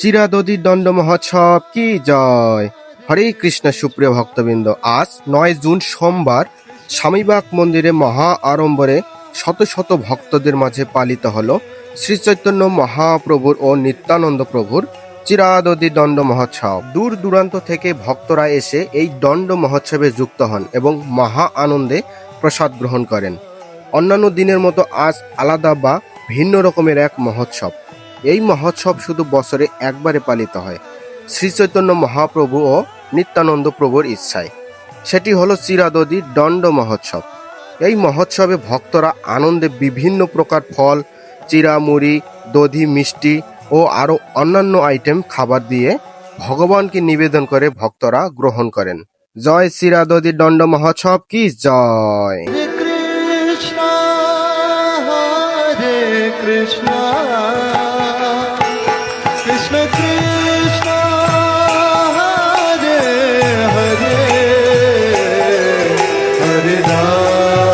চিরাদদি দণ্ড মহোৎসব কি জয়? হরে কৃষ্ণ, সুপ্রিয় ভক্তবৃন্দ, আজ নয় জুন সোমবার স্বামীবাগ মন্দিরে মহা আড়ম্বরে শত শত ভক্তদের মাঝে পালিত হল শ্রী চৈতন্য মহাপ্রভুর ও নিত্যানন্দ প্রভুর চিরাদদি দণ্ড মহোৎসব। দূর দূরান্ত থেকে ভক্তরা এসে এই দণ্ড মহোৎসবে যুক্ত হন এবং মহা আনন্দে প্রসাদ গ্রহণ করেন। অন্যান্য দিনের মতো আজ আলাদা বা ভিন্ন রকমের এক মহোৎসব। এই মহোৎসব শুধু বছরে একবারে পালিত হয়। শ্রী চৈতন্য মহাপ্রভু ও নিত্যানন্দ প্রভুর ইচ্ছায়। সেটি হলো চিরাদদি দণ্ড মহোৎসব। এই মহোৎসবে ভক্তরা আনন্দে বিভিন্ন প্রকার ফল চিরা মুড়ি দধি মিষ্টি ও আরও অন্যান্য আইটেম খাবার দিয়ে ভগবানকে নিবেদন করে ভক্তরা গ্রহণ করেন। জয় চিরাদদি দণ্ড মহোৎসব কি জয়! Hare Krishna, Oh.